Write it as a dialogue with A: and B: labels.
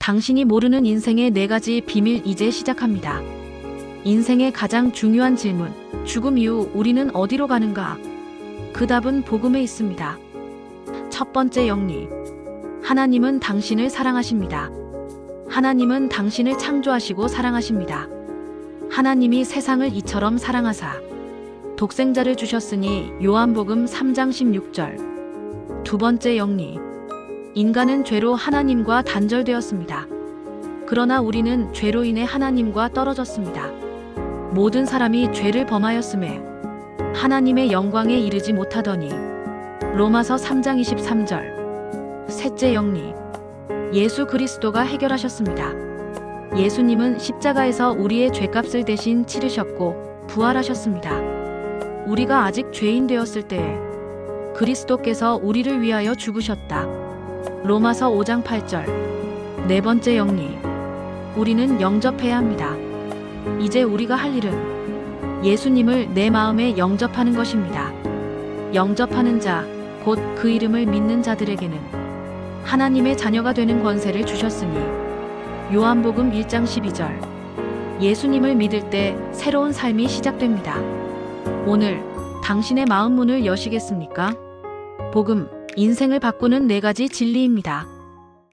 A: 당신이 모르는 인생의 네 가지 비밀 이제 시작합니다. 인생의 가장 중요한 질문. 죽음 이후 우리는 어디로 가는가? 그 답은 복음에 있습니다. 첫 번째 영리. 하나님은 당신을 사랑하십니다. 하나님은 당신을 창조하시고 사랑하십니다. 하나님이 세상을 이처럼 사랑하사 독생자를 주셨으니 요한복음 3장 16절. 두 번째 영리. 인간은 죄로 하나님과 단절되었습니다. 그러나 우리는 죄로 인해 하나님과 떨어졌습니다. 모든 사람이 죄를 범하였음에 하나님의 영광에 이르지 못하더니 로마서 3장 23절. 셋째 영리. 예수 그리스도가 해결하셨습니다. 예수님은 십자가에서 우리의 죄값을 대신 치르셨고 부활하셨습니다. 우리가 아직 죄인 되었을 때에 그리스도께서 우리를 위하여 죽으셨다. 로마서 5장 8절. 네 번째 영리. 우리는 영접해야 합니다. 이제 우리가 할 일은 예수님을 내 마음에 영접하는 것입니다. 영접하는 자, 곧 그 이름을 믿는 자들에게는 하나님의 자녀가 되는 권세를 주셨으니 요한복음 1장 12절. 예수님을 믿을 때 새로운 삶이 시작됩니다. 오늘 당신의 마음 문을 여시겠습니까? 복음, 인생을 바꾸는 네 가지 진리입니다.